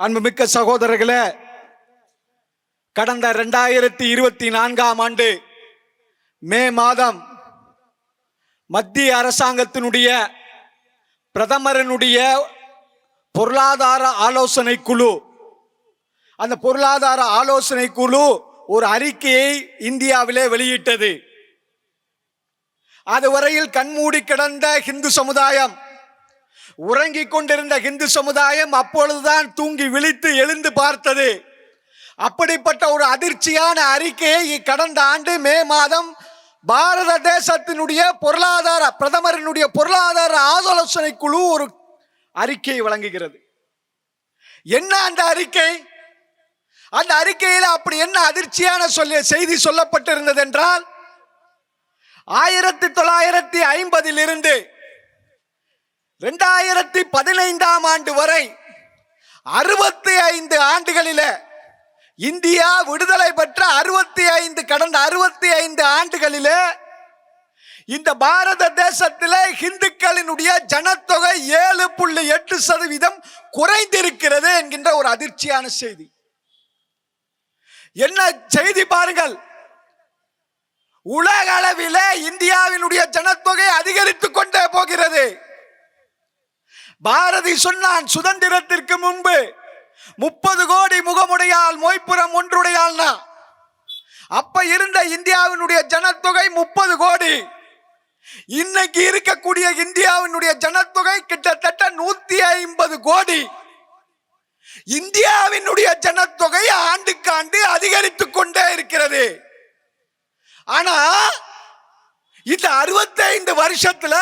அன்புமிக்க சகோதரர்களே கடந்த ரெண்டாயிரத்தி இருபத்தி நான்காம் ஆண்டு மே மாதம் மத்திய அரசாங்கத்தினுடைய பிரதமரனுடைய பொருளாதார ஆலோசனை குழு அந்த பொருளாதார ஆலோசனை குழு ஒரு அறிக்கையை இந்தியாவிலே வெளியிட்டது. அதுவரையில் கண்மூடி கிடந்த இந்து சமுதாயம் உறங்கிக் கொண்டிருந்த இந்து சமுதாயம் அப்பொழுதுதான் தூங்கி விழித்து எழுந்து பார்த்தது. அப்படிப்பட்ட ஒரு அதிர்ச்சியான அறிக்கையை கடந்த ஆண்டு மே மாதம் பாரத தேசத்தினுடைய பொருளாதார பிரதமரினுடைய பொருளாதார ஆலோசனை குழு ஒரு அறிக்கையை வழங்குகிறது. என்ன அந்த அறிக்கை? அந்த அறிக்கையில் அப்படி என்ன அதிர்ச்சியான சொல்ல செய்தி சொல்லப்பட்டிருந்தது என்றால் ஆயிரத்தி தொள்ளாயிரத்தி ஐம்பதில் இருந்து ரெண்டாயிரத்தி பதினைந்தாம் ஆண்டு வரை அறுபத்தி ஐந்து ஆண்டுகளில இந்தியா விடுதலை பெற்ற அறுபத்தி ஐந்து கடந்த அறுபத்தி ஐந்து ஆண்டுகளில் இந்த பாரத தேசத்தில் இந்துக்களினுடைய ஜனத்தொகை ஏழு புள்ளி எட்டு சதவீதம் குறைந்திருக்கிறது என்கின்ற ஒரு அதிர்ச்சியான செய்தி. என்ன செய்தி பாருங்கள். உலக அளவில் இந்தியாவினுடைய ஜனத்தொகை அதிகரித்துக் கொண்டே போகிறது. பாரதி சொன்னான் சுதந்திரத்திற்கு முன்பு முப்பது கோடி முகமுடையால் மொய்ப்புறம் ஒன்றுடையாள்னா? அப்ப இருந்த இந்தியாவினுடைய ஜனத்தொகை முப்பது கோடி. இன்னைக்கு இருக்கக்கூடிய இந்தியாவினுடைய ஜனத்தொகை கிட்டத்தட்ட நூத்தி ஐம்பது கோடி. இந்தியாவினுடைய ஜனத்தொகை ஆண்டுக்காண்டு அதிகரித்து கொண்டே இருக்கிறது. ஆனா இந்த 65 வருஷத்துல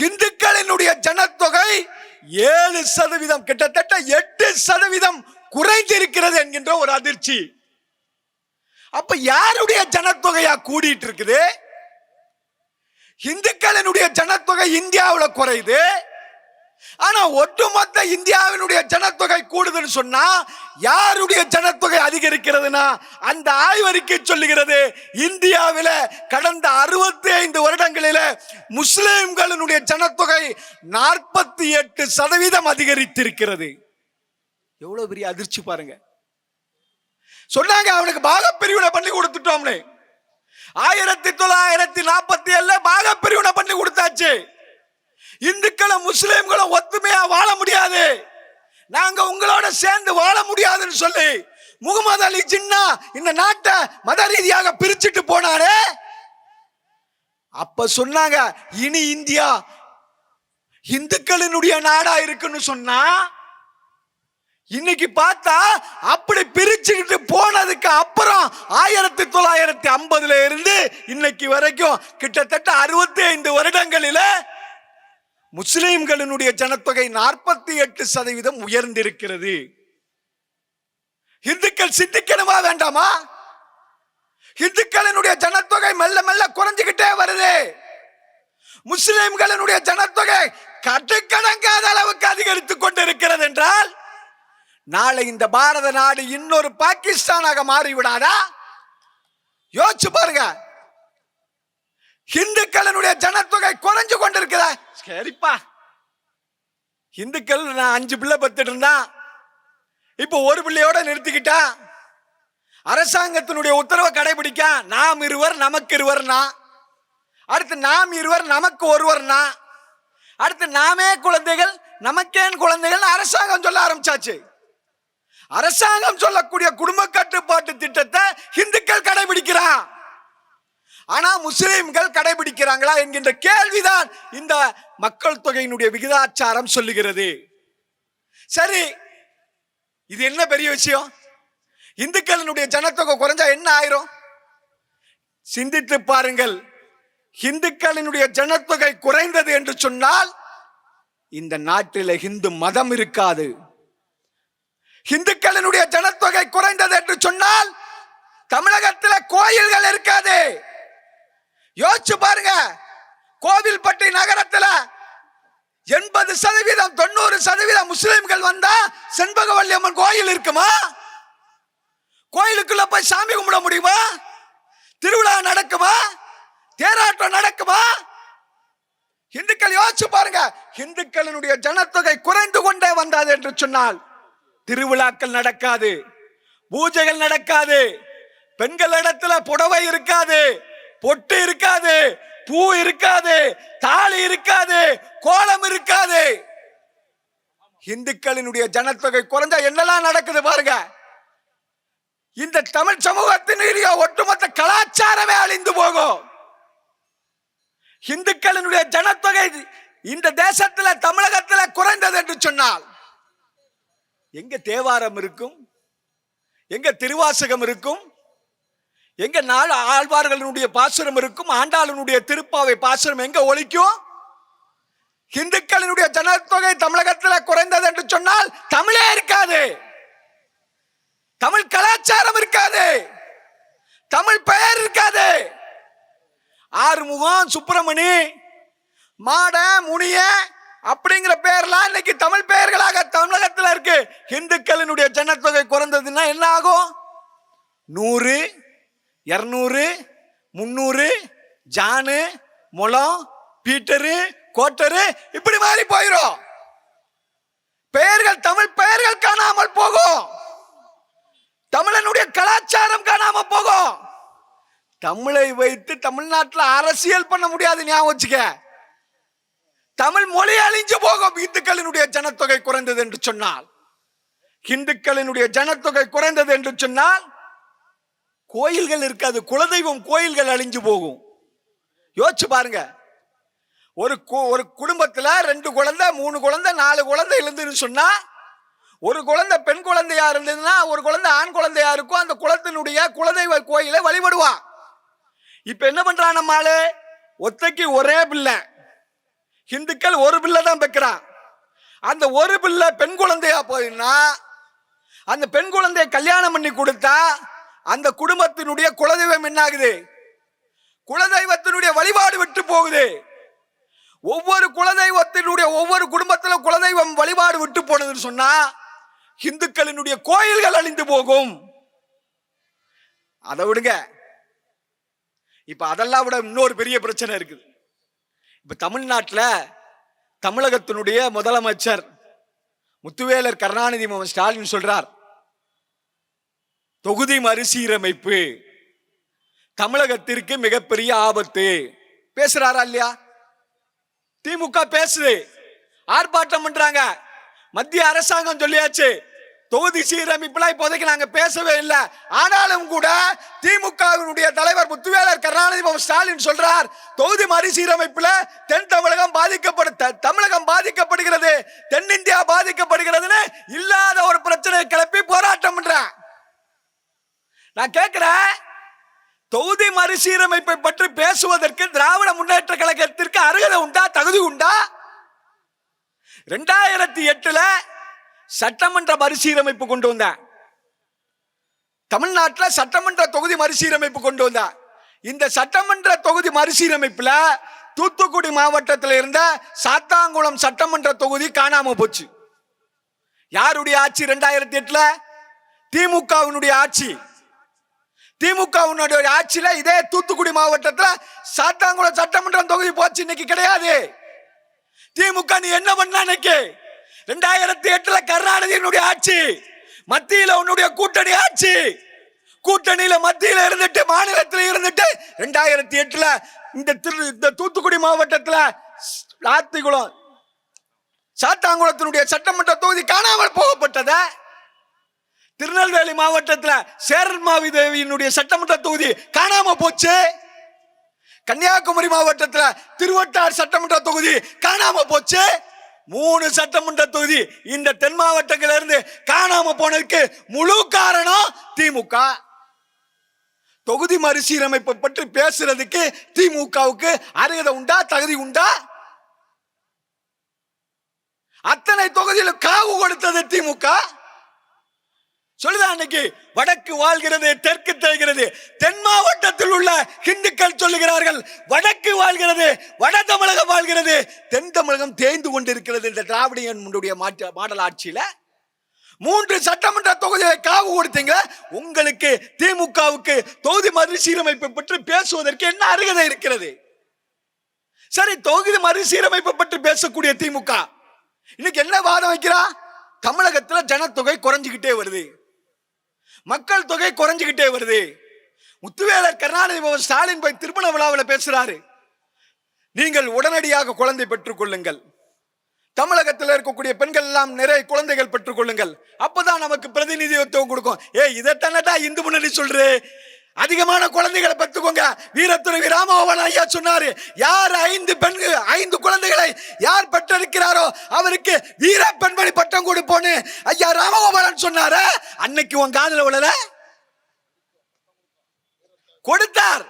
இந்துக்களினுடைய ஜனத்தொகை ஏழு சதவீதம் கிட்டத்தட்ட எட்டு சதவீதம் குறைந்திருக்கிறது என்கின்ற ஒரு அதிர்ச்சி. அப்ப யாருடைய ஜனத்தொகையா கூடிட்டு இருக்குது? இந்துக்களினுடைய ஜனத்தொகை இந்தியாவில் குறையுது. ஆனா ஒட்டுமொத்த இந்தியாவினுடைய ஜனத்தொகை கூடுதுன்னு சொன்னா யாருடைய ஜனத்தொகை அதிகரிக்கிறதுனா அந்த ஆய்வறிக்கை சொல்லுகிறது இந்தியாவில கடந்த அறுபத்தி ஐந்து வருடங்களில முஸ்லிம்களினுடைய ஜனத்தொகை நாற்பத்தி எட்டு சதவீதம் அதிகரித்திருக்கிறது. எவ்வளவு பெரிய அதிர்ச்சி பாருங்க. சொன்னாங்க அவனுக்கு பாகப்பிரிவினை பண்ணி கொடுத்துட்டோம்னு. ஆயிரத்தி தொள்ளாயிரத்தி நாற்பத்தி ஏழுல பாகப்பிரிவினை பண்ணி கொடுத்தாச்சு. இந்துக்களும் முஸ்லீம்களும் ஒத்துமையா வாழ முடியாது. நாங்க உங்களோட சேர்ந்து வாழ முடியாதுன்னு சொல்லி முகமது அலி ஜின்னா இந்த நாட்டை மத ரீதியாக பிரிச்சுட்டு போனாரே. அப்ப சொன்னாங்க இனி இந்தியா இந்துக்களினுடைய நாடா இருக்குன்னு சொன்னா இன்னைக்கு பார்த்தா அப்படி பிரிச்சுக்கிட்டு போனதுக்கு அப்புறம் ஆயிரத்தி தொள்ளாயிரத்தி ஐம்பதுல இருந்து இன்னைக்கு வரைக்கும் கிட்டத்தட்ட அறுபத்தி ஐந்து வருடங்களில முஸ்லிம்களினுடைய ஜனத்தொகை நாற்பத்தி எட்டு சதவீதம் உயர்ந்திருக்கிறது. இந்துக்கள் சிந்திக்கணுமா வேண்டாமா? இந்துக்களினுடைய ஜனத்தொகை மெல்ல மெல்ல குறைஞ்சுக்கிட்டே வருது. முஸ்லிம்களினுடைய ஜனத்தொகை கட்டுக்கணங்காத அளவுக்கு அதிகரித்து கொண்டிருக்கிறது என்றால் நாளை இந்த பாரத நாடு இன்னொரு பாகிஸ்தானாக மாறிவிடாதா? யோசிச்சு பாருங்க. இந்துக்களினுடைய ஜனத்தொகை குறைஞ்சு கொண்டிருக்கிறேன் சரிப்பா. இந்துக்கள் நான் அஞ்சு பிள்ளை பத்துட்டு இருந்தான் இப்போ ஒரு பிள்ளையோட நிறுத்திக்கிட்டா அரசாங்கத்தினுடைய உத்தரவை கடைபிடிக்க நாம் இருவர் நமக்கு இருவர்னா அடுத்து நாம் இருவர் நமக்கு ஒருவர்னா அடுத்து நாமே குழந்தைகள் நமக்கேன் குழந்தைகள் அரசாங்கம் சொல்ல ஆரம்பிச்சாச்சு. அரசாங்கம் சொல்லக்கூடிய குடும்ப கட்டுப்பாட்டு திட்டத்தை இந்துக்கள் கடைபிடிக்கிறான் ஆனா முஸ்லிம்கள் கடைபிடிக்கிறாங்களா என்கின்ற கேள்விதான் இந்த மக்கள் தொகையினுடைய விகிதாச்சாரம் சொல்லுகிறது. சரி இது என்ன பெரிய விஷயம்? இந்துக்களினுடைய ஜனத்தொகை குறைஞ்சா என்ன ஆயிரும்? சிந்தித்து பாருங்கள் இந்துக்களினுடைய ஜனத்தொகை குறைந்தது என்று சொன்னால் இந்த நாட்டில் இந்து மதம் இருக்காது. இந்துக்களினுடைய ஜனத்தொகை குறைந்தது என்று சொன்னால் தமிழகத்தில் கோயில்கள் இருக்காது. யோசிச்சு பாருங்க. கோவில்பட்டி நகரத்துல எண்பது சதவீதம் தொண்ணூறு சதவீதம் முஸ்லிம்கள் வந்தா செண்பகவல்லி அம்மன் கோயில் இருக்குமா? கோயிலுக்குள்ள போய் சாமி கும்பிட முடியுமா? திருவிழா நடக்குமா? தேராட்டம் நடக்குமா? இந்துக்கள் யோசிச்சு பாருங்க. இந்துக்களினுடைய ஜனத்தொகை குறைந்து கொண்டே வந்தது என்று சொன்னால் திருவிழாக்கள் நடக்காது பூஜைகள் நடக்காது பெண்கள் இடத்துல புடவை இருக்காது பொட்டு இருக்காது பூ இருக்காது தாலி இருக்காது கோலம் இருக்காது. இந்துக்களினுடைய ஜனத்தொகை குறைஞ்சா என்னெல்லாம் நடக்குது பாருங்க. இந்த தமிழ் சமூகத்தினுடைய ஒட்டுமொத்த கலாச்சாரமே அழிந்து போகும். இந்துக்களினுடைய ஜனத்தொகை இந்த தேசத்துல தமிழகத்துல குறைந்தது என்று சொன்னால் எங்க தேவாரம் இருக்கும்? எங்க திருவாசகம் இருக்கும்? எங்க நாள் ஆழ்வார்களுடைய பாசுரம் இருக்கும் ஆண்டாளனுடைய திருப்பாவை பாசுரம் எங்க ஒழிக்கும் இந்துக்களினுடைய ஜனத்தொகை தமிழகத்தில் குறைந்தது என்று சொன்னால் தமிழே இருக்காது. தமிழ் கலாச்சாரம் இருக்காது. தமிழ் பெயர் இருக்காது. ஆறுமுகம் சுப்பிரமணி மாட முனிய அப்படிங்கிற பெயர்லாம் இன்னைக்கு தமிழ் பெயர்களாக தமிழகத்தில் இருக்கு. இந்துக்களினுடைய ஜனத்தொகை குறைந்ததுன்னா என்ன ஆகும்? நூறு இரநூறு முந்நூறு ஜானு முளம் பீட்டரு கோட்டரு இப்படி மாறி போயிடும் பெயர்கள் தமிழ் பெயர்கள் காணாமல் போகும். தமிழனுடைய கலாச்சாரம் காணாம போகும். தமிழை வைத்து தமிழ்நாட்டில் அரசியல் பண்ண முடியாது ஞாபகம் வச்சுக்க. தமிழ் மொழி அழிஞ்சு போகும். இந்துக்களினுடைய ஜனத்தொகை குறைந்தது என்று சொன்னால். இந்துக்களினுடைய ஜனத்தொகை குறைந்தது என்று சொன்னால் கோயில்கள் இருக்காது குலதெய்வம் கோயில்கள் அழிஞ்சு போகும். யோசிச்சு பாருங்க. ஒரு கு- ஒரு குடும்பத்தில் ரெண்டு குழந்தை மூணு குழந்தை நாலு குழந்தை இருந்துன்னு சொன்னா ஒரு குழந்தை பெண் குழந்தையா இருந்ததுன்னா ஒரு குழந்தை ஆண் குழந்தையா இருக்கும் அந்த குலத்தினுடைய குலதெய்வ கோயிலை வழிபடுவா. இப்ப என்ன பண்றான் நம்மளு ஒத்தைக்கு ஒரே பிள்ளை. இந்துக்கள் ஒரு பிள்ளை தான் பெக்கிறான் அந்த ஒரு பிள்ளை பெண் குழந்தையா போயின்னா அந்த பெண் குழந்தைய கல்யாணம் பண்ணி கொடுத்தா அந்த குடும்பத்தினுடைய குலதெய்வம் என்னாகுது? குலதெய்வத்தினுடைய வழிபாடு விட்டு போகுது. ஒவ்வொரு குலதெய்வத்தினுடைய ஒவ்வொரு குடும்பத்தில் குலதெய்வம் வழிபாடு விட்டு போனதுன்னு சொன்னா இந்துக்களினுடைய கோயில்கள் அழிந்து போகும். அதை விடுங்க. இப்ப அதெல்லாம் விட இன்னொரு பெரிய பிரச்சனை இருக்குது. இப்ப தமிழ்நாட்டில் தமிழகத்தினுடைய முதலமைச்சர் முத்துவேலர் கருணாநிதி முகமது ஸ்டாலின் சொல்றார். தொகுதி மறுசீரமைப்பு. தமிழகத்திற்கு மிகப்பெரிய ஆபத்து. பேசுறாரா இல்லையா? திமுக பேசுது. ஆர்ப்பாட்டம் பண்றாங்க. மத்திய அரசாங்கம் சொல்லியாச்சு. தொகுதி சீரமைப்புலாம் இப்போதைக்கு நாங்க பேசவே இல்லை. ஆனாலும் கூட திமுகவினுடைய தலைவர் முத்துவேலர் கருணாநிதி ஸ்டாலின் சொல்றார் தொகுதி மறுசீரமைப்புல தென் தமிழகம் பாதிக்கப்படு தமிழகம் பாதிக்கப்படுகிறது. தென்னிந்தியா பாதிக்கப்படுகிறதுன்னு இல்லாத ஒரு பிரச்சனை கிளப்பி போற நான் கேட்கிறேன் தொகுதி மறுசீரமைப்பை பற்றி பேசுவதற்கு திராவிட முன்னேற்ற கழகத்திற்கு அருகதை உண்டா தகுதி உண்டா? ரெண்டாயிரத்தி எட்டுல சட்டமன்ற மறுசீரமைப்பு கொண்டு வந்தேன். தமிழ்நாட்டில் சட்டமன்ற தொகுதி மறுசீரமைப்பு கொண்டு வந்தேன். இந்த சட்டமன்ற தொகுதி மறுசீரமைப்பில் தூத்துக்குடி மாவட்டத்தில் இருந்த சாத்தாங்குளம் சட்டமன்ற தொகுதி காணாம போச்சு. யாருடைய ஆட்சி ரெண்டாயிரத்தி எட்டுல? திமுகவினுடைய ஆட்சி. திமுகவினுடைய ஆட்சியில இதே தூத்துக்குடி மாவட்டத்தில் சாத்தாங்குளம் சட்டமன்றம் தொகுதி போச்சு இன்னைக்கு கிடையாது. திமுக நீ என்ன பண்ண இன்னைக்கு? ரெண்டாயிரத்தி எட்டுல கருணாநிதியினுடைய ஆட்சி மத்தியில உன்னுடைய கூட்டணி ஆட்சி. கூட்டணியில மத்தியில இருந்துட்டு மாநிலத்தில் இருந்துட்டு ரெண்டாயிரத்தி எட்டுல இந்த திரு இந்த தூத்துக்குடி மாவட்டத்தில் ஆத்திகுளம் சாத்தாங்குளத்தினுடைய சட்டமன்ற தொகுதி காணாமல் போகப்பட்டதை திருநெல்வேலி மாவட்டத்தில் சேரன்மாவி தேவியினுடைய சட்டமன்ற தொகுதி காணாம போச்சு. கன்னியாகுமரி மாவட்டத்தில் திருவட்டார் சட்டமன்ற தொகுதி காணாம போச்சு. மூணு சட்டமன்ற தொகுதி இந்த தென் மாவட்டங்கள்ல இருந்து காணாம போனதுக்கு முழு காரணம் திமுக. தொகுதி மறுசீரமைப்பு பற்றி பேசுறதுக்கு திமுகவுக்கு அருகதை உண்டா தகுதி உண்டா? அத்தனை தொகுதியில் காவு கொடுத்தது திமுக. சொல்லுதா அன்னைக்கு வடக்கு வாழ்கிறது தெற்கு தேய்கிறது. தென் மாவட்டத்தில் உள்ள ஹிந்துக்கள் சொல்லுகிறார்கள் வடக்கு வாழ்கிறது வட தமிழகம் வாழ்கிறது. தென் தமிழகம் தேய்ந்து கொண்டிருக்கிறது இந்த திராவிடியனுடைய மாற்ற மாடல் ஆட்சியில. மூன்று சட்டமன்ற தொகுதியை காவு கொடுத்தீங்க. உங்களுக்கு திமுகவுக்கு தொகுதி மறுசீரமைப்பை பற்றி பேசுவதற்கு என்ன அருகதை இருக்கிறது? சரி தொகுதி மறுசீரமைப்பை பற்றி பேசக்கூடிய திமுக இன்னைக்கு என்ன வாதம் வைக்கிறா? தமிழகத்துல ஜனத்தொகை குறைஞ்சுக்கிட்டே வருது. மக்கள் தொகை குறைஞ்சுக்கிட்டே வருது. முத்துவேலர் கருணாநிதி பவன் ஸ்டாலின் போய் திருமண விழாவில் பேசுறாரு. நீங்கள் உடனடியாக குழந்தை பெற்றுக் கொள்ளுங்கள். தமிழகத்தில் இருக்கக்கூடிய பெண்கள் எல்லாம் நிறைய குழந்தைகள் பெற்றுக்கொள்ளுங்கள் அப்பதான் நமக்கு பிரதிநிதித்துவம் கொடுக்கும். ஏ இதைத்தானடா இந்து முன்னணி சொல்று? அதிகமான குழந்தைகளை பெற்றுக்கோங்க. வீரத்துறை ராமமோகன் ஐயா சொன்னாரு யார் ஐந்து பெண்கள் ஐந்து குழந்தைகளை யார் பெற்றிருக்கிறாரோ அவருக்கு வீர பெண்மணி பட்டம் கொடுப்போன்னு ஐயா ராமகோபாலன் சொன்னார. அன்னைக்கு உன் காதல விழல? கொடுத்தார்.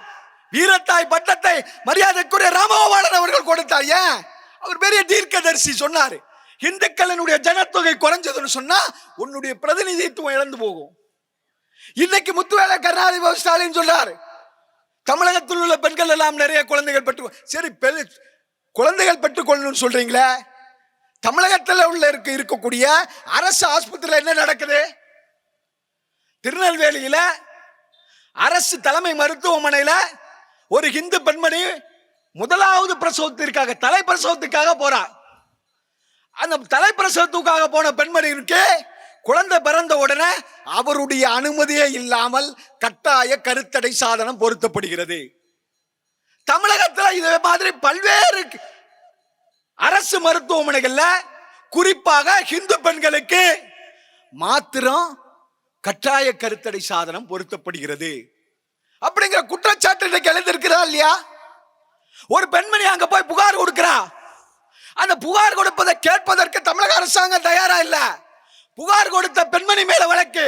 வீரத்தாய் பட்டத்தை மரியாதைக்குரிய ராமகோபாலன் அவர்கள் கொடுத்தார். ஏன்? அவர் பெரிய தீர்க்கதரிசி சொன்னாரு. இந்துக்களினுடைய ஜனத்தொகை குறைஞ்சதுன்னு சொன்னா உன்னுடைய பிரதிநிதித்துவம் இழந்து போகும். இன்னைக்கு முத்துவேல கருணாநிதி ஸ்டாலின் சொல்றாரு. தமிழகத்தில் உள்ள பெண்கள் எல்லாம் நிறைய குழந்தைகள் பெற்று சரி பெரு குழந்தைகள் பெற்றுக்கொள்ளணும்னு சொல்றீங்களே? தமிழகத்தில் உள்ள இருக்க இருக்கக்கூடிய அரசு ஆஸ்பத்திரியில் என்ன நடக்குது? திருநெல்வேலியில அரசு தலைமை மருத்துவமனையில ஒரு இந்து பெண்மணி முதலாவது பிரசவத்திற்காக தலை பிரசவத்துக்காக போறா. அந்த தலை பிரசவத்துக்காக போன பெண்மணிக்கு குழந்தை பிறந்த உடனே அவருடைய அனுமதியே இல்லாமல் கட்டாய கருத்தடை சாதனம் பொருத்தப்படுகிறது. தமிழகத்தில் இதே மாதிரி பல்வேறு அரசு மருத்துவமனைகள்ல குறிப்பாக ஹிந்து பெண்களுக்கு மாத்திரம் கட்டாய கருத்தடை சாதனம் பொருத்தப்படுகிறது. அப்படிங்கிற குற்றச்சாட்டு இன்னைக்கு எழுந்திருக்கிறா இல்லையா? ஒரு பெண்மணி அங்க போய் புகார் கொடுக்கிறா. அந்த புகார் கொடுப்பதை கேட்பதற்கு தமிழக அரசாங்கம் தயாரா இல்லை. புகார் கொடுத்த பெண்மணி மேல வழக்கு.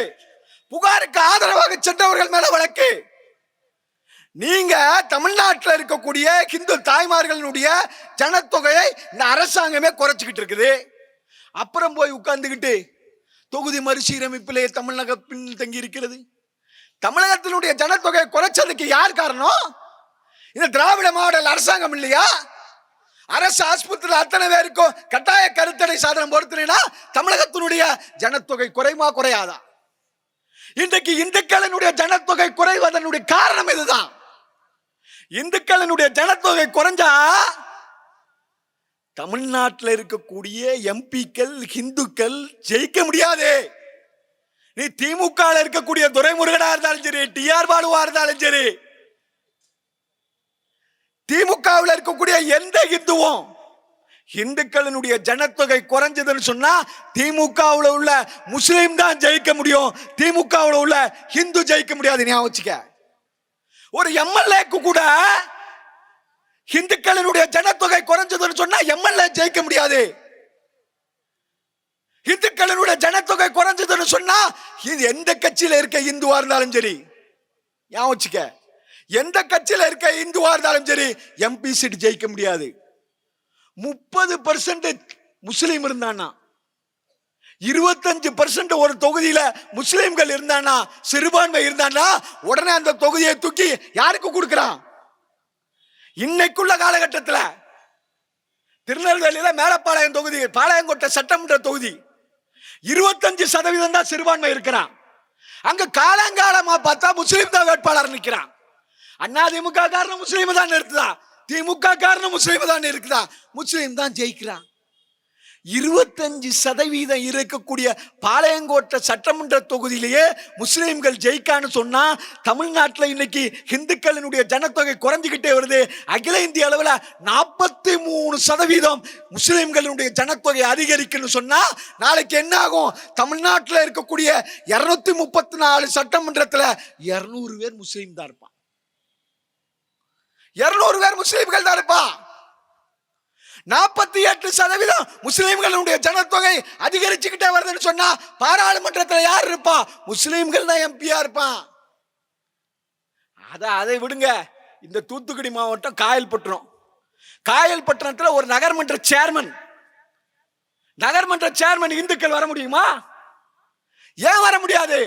புகாருக்கு ஆதரவாக சென்றவர்கள் மேல வழக்கு. நீங்க தமிழ்நாட்டில் இருக்கக்கூடிய ஹிந்து தாய்மார்களினுடைய ஜனத்தொகையை இந்த அரசாங்கமே குறைச்சிக்கிட்டு இருக்குது. அப்புறம் போய் உட்கார்ந்துக்கிட்டு தொகுதி மறுசீரமைப்பிலே தமிழகம் பின் தங்கி இருக்கிறது. தமிழகத்தினுடைய ஜனத்தொகையை குறைச்சதுக்கு யார் காரணம்? இந்த திராவிட மாடல் அரசாங்கம் இல்லையா? அரசு ஆஸ்பத்திரியில் அத்தனை பேருக்கும் கட்டாய கருத்தடை சாதனம் பொறுத்தினா தமிழகத்தினுடைய ஜனத்தொகை குறைமா குறையாதா? இன்றைக்கு இந்துக்களினுடைய ஜனத்தொகை குறைவதனுடைய காரணம் இதுதான். இந்துக்களினுடைய ஜனத்தொகை குறைஞ்சா தமிழ்நாட்டில் இருக்கக்கூடிய எம்பிக்கள் ஹிந்துக்கள் ஜெயிக்க முடியாது. நீ திமுக இருக்கக்கூடிய துரைமுருகனா இருந்தாலும் சரி டிஆர் பாலுவா இருந்தாலும் சரி திமுகவில் இருக்கக்கூடிய எந்த இந்துவும் இந்துக்களினுடைய ஜனத்தொகை குறைஞ்சதுன்னு சொன்னா திமுகவில் உள்ள முஸ்லீம் தான் ஜெயிக்க முடியும். திமுகவில் உள்ள ஹிந்து ஜெயிக்க முடியாது ஞாபகம் ஒரு எம்எல்ஏக்கு கூட இந்துக்களினுடைய ஜனத்தொகை குறைஞ்சதுன்னு சொன்னா எம்எல்ஏ ஜெயிக்க முடியாது. இந்துக்களினுடைய ஜனத்தொகை குறைஞ்சதுன்னு சொன்னா இது எந்த கட்சியில இருக்க இந்துவா இருந்தாலும் சரி. ஞாபகம் எந்த கட்சியில் இருக்க இந்துவா இருந்தாலும் சரி எம்பி சீட் ஜெயிக்க முடியாது. முப்பது பர்சன்ட் முஸ்லீம் இருந்தானா? இருபத்தஞ்சு பர்சன்ட் ஒரு தொகுதியில முஸ்லீம்கள் இருந்தானா? சிறுபான்மை இருந்தானா? உடனே அந்த தொகுதியை தூக்கி யாருக்கு கொடுக்கிறான்? இன்னைக்குள்ள காலகட்டத்தில் திருநெல்வேலியில மேலப்பாளையம் தொகுதி பாளையங்கோட்டை சட்டமன்ற தொகுதி இருபத்தஞ்சு சதவீதம் தான் சிறுபான்மை இருக்கிறான். அங்க காலங்காலமா பார்த்தா முஸ்லீம் தான் வேட்பாளர் நிற்கிறான் அண்ணா திமுக காரணம் முஸ்லீம் தான் இருக்குதா திமுக காரணம் முஸ்லீம் தான் இருக்குதா முஸ்லீம் தான் ஜெயிக்கிறான். இருபத்தஞ்சு சதவீதம் இருக்கக்கூடிய பாளையங்கோட்டை சட்டமன்ற தொகுதியிலேயே முஸ்லீம்கள் ஜெயிக்கான்னு சொன்னா தமிழ்நாட்டில் இன்னைக்கு ஹிந்துக்களினுடைய ஜனத்தொகை குறைஞ்சிக்கிட்டே வருது. அகில இந்திய அளவில் நாற்பத்தி மூணு சதவீதம் முஸ்லீம்களினுடைய ஜனத்தொகை அதிகரிக்குன்னு சொன்னா நாளைக்கு என்ன ஆகும்? தமிழ்நாட்டில் இருக்கக்கூடிய இரநூத்தி முப்பத்தி நாலு சட்டமன்றத்தில் இரநூறு பேர் முஸ்லீம் தான் இருப்பான். இருநூறு பேர் முஸ்லீம்கள் தான் நாற்பத்தி எட்டு சதவீதம் முஸ்லீம்களுடைய ஜனத்தொகை அதிகரிச்சுக்கிட்டே வருதுன்னு சொன்னா பாராளுமன்றத்தில் யார் இருப்பா? முஸ்லீம்கள் தான் எம்பியா இருப்பான் அத அதை விடுங்க. இந்த தூத்துக்குடி மாவட்டம் காயல்பட்டினம். காயல்பட்டினத்தில் ஒரு நகர்மன்ற சேர்மன் நகர்மன்ற சேர்மன் இந்துக்கள் வர முடியுமா? ஏன் வர முடியாது?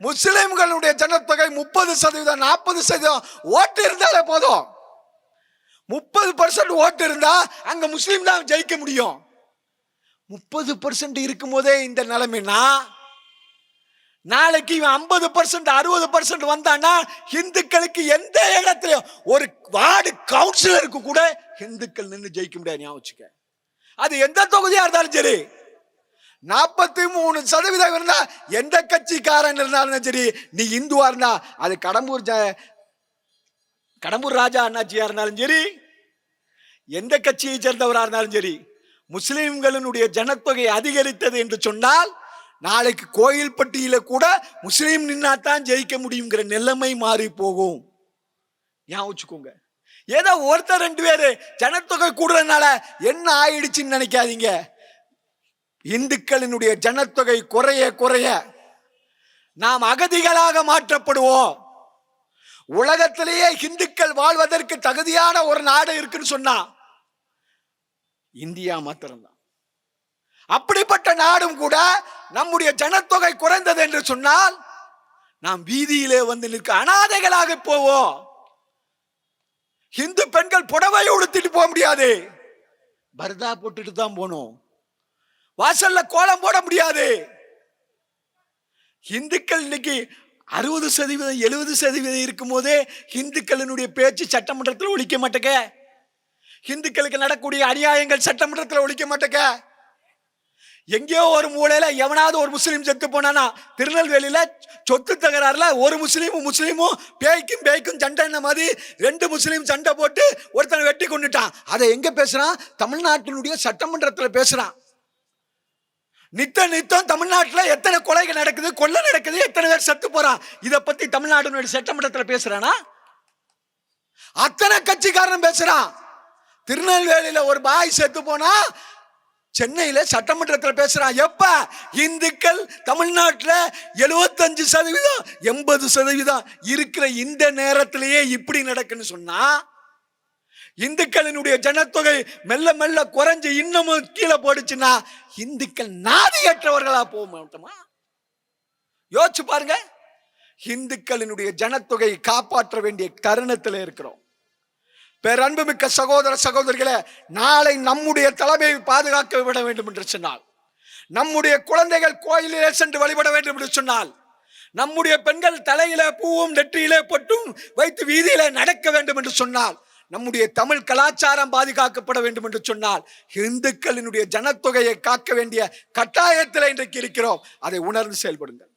முஸ்லிம்களுடைய ஜனத்தொகை முப்பது சதவீதம் நாற்பது சதவீதம். ஓட்டு இருந்தாலே போதும். முப்பது பர்சன்ட் ஓட்டு இருந்தா அங்க முஸ்லீம் தான் ஜெயிக்க முடியும். முப்பது பர்சன்ட் இருக்கும் போதே இந்த நிலைமைனா நாளைக்கு இவன் ஐம்பது பர்சன்ட் அறுபது பர்சன்ட் வந்தான்னா இந்துக்களுக்கு எந்த இடத்துலயும் ஒரு வார்டு கவுன்சிலருக்கு கூட இந்துக்கள் நின்று ஜெயிக்க முடியாது ஞாபகம் வச்சுக்க. அது எந்த தொகுதியா இருந்தாலும் சரி. நாற்பத்தி மூணு சதவீதம் இருந்தா எந்த கட்சிக்காரன் இருந்தாலும் சரி நீ இந்துவா இருந்தா அது கடம்பூர் கடம்பூர் ராஜா அண்ணாச்சியா இருந்தாலும் சரி எந்த கட்சியை சேர்ந்தவராக இருந்தாலும் சரி முஸ்லிம்களினுடைய ஜனத்தொகை அதிகரித்தது என்று சொன்னால் நாளைக்கு கோயில்பட்டியில கூட முஸ்லீம் நின்னாதான் ஜெயிக்க முடியுங்கிற நிலைமை மாறி போகும். ஞாபகம் வச்சுக்கோங்க. ஏதோ ஒருத்தர் ரெண்டு பேரு ஜனத்தொகை கூடுறதுனால என்ன ஆயிடுச்சுன்னு நினைக்காதீங்க. இந்துக்களினுடைய ஜனத்தொகை குறைய குறைய நாம் அகதிகளாக மாற்றப்படுவோம். உலகத்திலேயே இந்துக்கள் வாழ்வதற்கு தகுதியான ஒரு நாடு இருக்குன்னு சொன்னா இந்தியா மாத்திரம்தான். அப்படிப்பட்ட நாடும் கூட நம்முடைய ஜனத்தொகை குறைந்தது என்று சொன்னால் நாம் வீதியிலே வந்து நிற்க அனாதைகளாக போவோம். இந்து பெண்கள் புடவை உடுத்திட்டு போக முடியாது. பர்தா போட்டுட்டு தான் போகணும். வாசல்ல கோலம் போட முடியாது. இந்துக்கள் இன்னைக்கு அறுபது சதவீதம் எழுபது சதவீதம் இருக்கும்போதே ஹிந்துக்களினுடைய இந்துக்களினுடைய பேச்சு சட்டமன்றத்தில் ஒழிக்க மாட்டேங்க. இந்துக்களுக்கு நடக்கூடிய அநியாயங்கள் சட்டமன்றத்தில் ஒழிக்க மாட்டேங்க. எங்கேயோ ஒரு மூலையில் எவனாவது ஒரு முஸ்லீம் செத்து போனானா திருநெல்வேலியில் சொத்து தகராறுல ஒரு முஸ்லீமும் முஸ்லீமும் பேய்க்கும் பேய்க்கும் சண்டைன்ன மாதிரி? ரெண்டு முஸ்லீம் சண்டை போட்டு ஒருத்தனை வெட்டி கொண்டுட்டான். அதை எங்கே பேசுகிறான் தமிழ்நாட்டினுடைய சட்டமன்றத்தில் பேசுகிறான் நித்த நித்தம் தமிழ்நாட்டில் எத்தனை கொலைகள் நடக்குது கொள்ளை நடக்குது எத்தனை பேர் செத்து போறா? இதை பத்தி தமிழ்நாட்டினுடைய சட்டமன்றத்தில் பேசுறானா? அத்தனை கட்சிக்காரன் பேசுறான் திருநெல்வேலியில ஒரு பாய் செத்து போனா சென்னையில சட்டமன்றத்தில் பேசுறான் எப்ப? இந்துக்கள் தமிழ்நாட்டில் எழுபத்தஞ்சு சதவீதம் எண்பது சதவீதம் இருக்கிற இந்த நேரத்திலேயே இப்படி நடக்குன்னு சொன்னா இந்துக்களினுடைய ஜனத்தொகை மெல்ல மெல்ல குறைஞ்சு இன்னமும் கீழே போடுச்சுன்னா இந்துக்கள் நாதியற்றவர்களா போக மாட்டோமா? யோசிச்சு பாருங்க. இந்துக்களினுடைய ஜனத்தொகையை காப்பாற்ற வேண்டிய தருணத்தில் இருக்கிறோம். பேரன்புமிக்க சகோதர சகோதரிகளே நாளை நம்முடைய தலைமையை பாதுகாக்க விட வேண்டும் என்று சொன்னால் நம்முடைய குழந்தைகள் கோயிலிலே சென்று வழிபட வேண்டும் என்று சொன்னால் நம்முடைய பெண்கள் தலையில பூவும் நெற்றியிலே பொட்டும் வைத்து வீதியிலே நடக்க வேண்டும் என்று சொன்னால் நம்முடைய தமிழ் கலாச்சாரம் பாதுகாக்கப்பட வேண்டும் என்று சொன்னால் இந்துக்களினுடைய ஜனத்தொகையை காக்க வேண்டிய கட்டாயத்தில் இன்றைக்கு இருக்கிறோம். அதை உணர்ந்து செயல்படுங்கள்.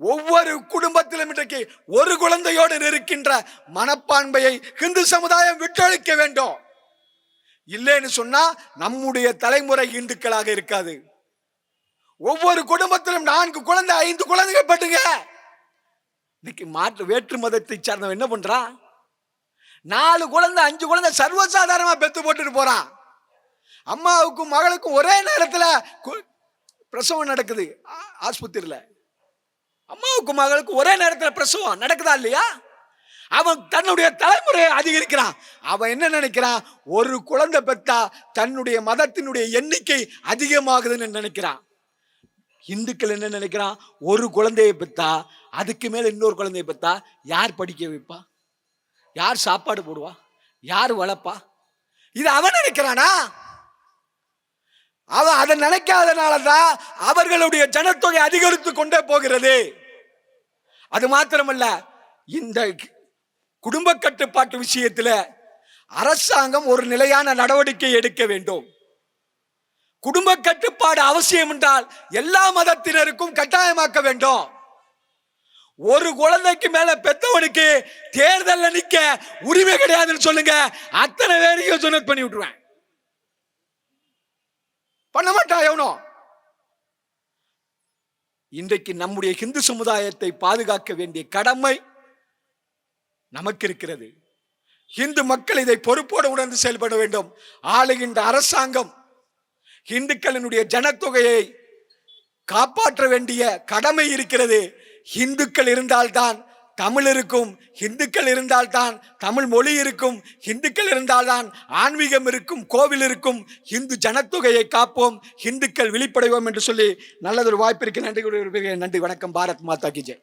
ஒவ்வொரு குடும்பத்திலும் இன்றைக்கு ஒரு குழந்தையோடு இருக்கின்ற மனப்பான்மையை இந்து சமுதாயம் விட்டொழிக்க வேண்டும். இல்லைன்னு சொன்னா நம்முடைய தலைமுறை இந்துக்களாக இருக்காது. ஒவ்வொரு குடும்பத்திலும் நான்கு குழந்தை ஐந்து குழந்தைகள் பட்டுங்க இன்னைக்கு மாற்று வேற்று மதத்தை சார்ந்தவன் என்ன பண்றான்? நாலு குழந்தை அஞ்சு குழந்தை சர்வசாதாரணமாக பெத்து போட்டுட்டு போறான் அம்மாவுக்கும் மகளுக்கும் ஒரே நேரத்துல கு- பிரசவம் நடக்குது. ஆ- ஆஸ்பத்திரியில. அம்மாவுக்கும் மகளுக்கும் ஒரே நேரத்தில் பிரசவம் நடக்குதா இல்லையா? அவன் தன்னுடைய தலைமுறையை அதிகரிக்கிறான். அவன் என்ன நினைக்கிறான்? ஒரு குழந்தை பெத்தா தன்னுடைய மதத்தினுடைய எண்ணிக்கை அதிகமாகுதுன்னு நினைக்கிறான். இந்துக்கள் என்ன நினைக்கிறான்? ஒரு குழந்தையை பெத்தா அதுக்கு மேல இன்னொரு குழந்தையை பெத்தா யார் படிக்க வைப்பா? யார் சாப்பாடு போடுவா? யார் வளர்ப்பா? இது அவன் நினைக்கிறானா? அவன் அதை நினைக்காதனால தான் அவர்களுடைய ஜனத்தொகை அதிகரித்து கொண்டே போகிறது. அது மாத்திரமல்ல இந்த குடும்ப கட்டுப்பாட்டு விஷயத்தில் அரசாங்கம் ஒரு நிலையான நடவடிக்கை எடுக்க வேண்டும். குடும்ப கட்டுப்பாடு அவசியம் என்றால் எல்லா மதத்தினருக்கும் கட்டாயமாக்க வேண்டும். ஒரு குழந்தைக்கு மேல பெத்தவனுக்கு தேர்தலில் நிக்க உரிமை கிடையாதுன்னு சொல்லுங்க. அத்தனை பேரையும் சொன்னது பண்ணி விட்டுருவேன். பண்ண மாட்டான் எவனோ? இன்றைக்கு நம்முடைய இந்து சமுதாயத்தை பாதுகாக்க வேண்டிய கடமை நமக்கு இருக்கிறது. இந்து மக்கள் இதை பொறுப்போடு உணர்ந்து செயல்பட வேண்டும். ஆளுகின்ற அரசாங்கம் இந்துக்களினுடைய ஜனத்தொகையை காப்பாற்ற வேண்டிய கடமை இருக்கிறது. இந்துக்கள் இருந்தால்தான் தமிழ் இருக்கும் இந்துக்கள் இருந்தால்தான் தமிழ் மொழி இருக்கும் இந்துக்கள் இருந்தால்தான் ஆன்மீகம் இருக்கும் கோவில் இருக்கும் இந்து ஜனத்தொகையை காப்போம் இந்துக்கள் விழிப்படைவோம் என்று சொல்லி நல்லதொரு வாய்ப்பிற்கு நன்றி நன்றி வணக்கம் பாரத் மாதா கி ஜெய்.